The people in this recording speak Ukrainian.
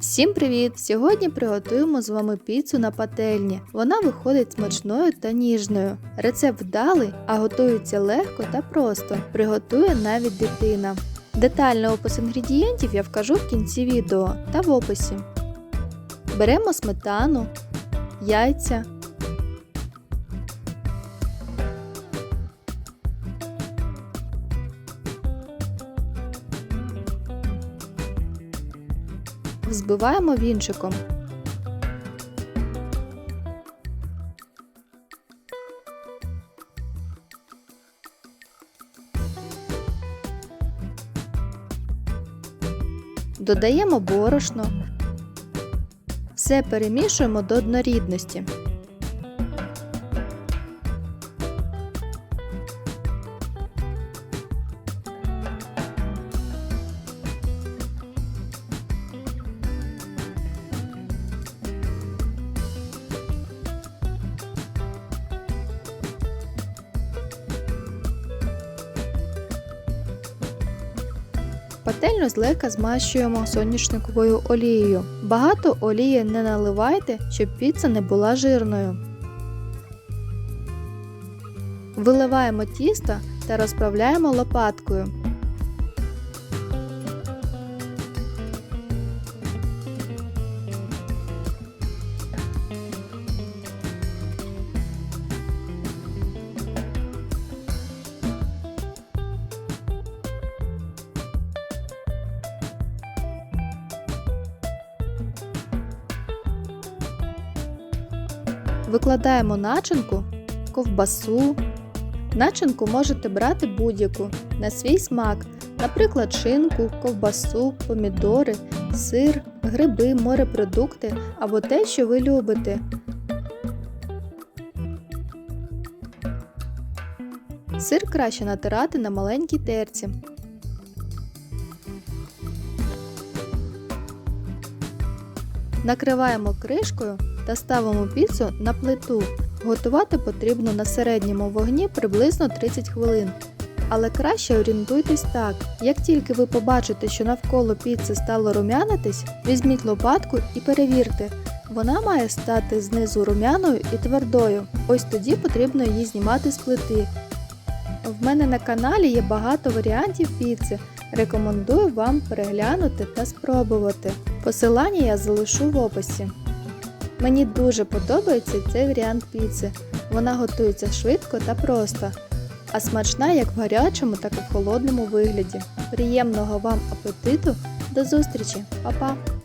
Всім привіт! Сьогодні приготуємо з вами піцу на пательні. Вона виходить смачною та ніжною. Рецепт вдалий, а готується легко та просто. Приготує навіть дитина. Детальний опис інгредієнтів я вкажу в кінці відео та в описі. Беремо сметану, яйця, взбиваємо вінчиком. Додаємо борошно. Все перемішуємо до однорідності. Пательню злегка змащуємо соняшниковою олією. Багато олії не наливайте, щоб піца не була жирною. Виливаємо тісто та розправляємо лопаткою. Викладаємо начинку, ковбасу. Начинку можете брати будь-яку на свій смак, наприклад, шинку, ковбасу, помідори, сир, гриби, морепродукти або те, що ви любите. Сир краще натирати на маленькій терці. Накриваємо кришкою та ставимо піцу на плиту. Готувати потрібно на середньому вогні приблизно 30 хвилин. Але краще орієнтуйтесь так. Як тільки ви побачите, що навколо піци стало рум'янитись, візьміть лопатку і перевірте. Вона має стати знизу рум'яною і твердою. Ось тоді потрібно її знімати з плити. В мене на каналі є багато варіантів піци. Рекомендую вам переглянути та спробувати. Посилання я залишу в описі. Мені дуже подобається цей варіант піци. Вона готується швидко та просто, а смачна як в гарячому, так і в холодному вигляді. Приємного вам апетиту! До зустрічі, Па-па!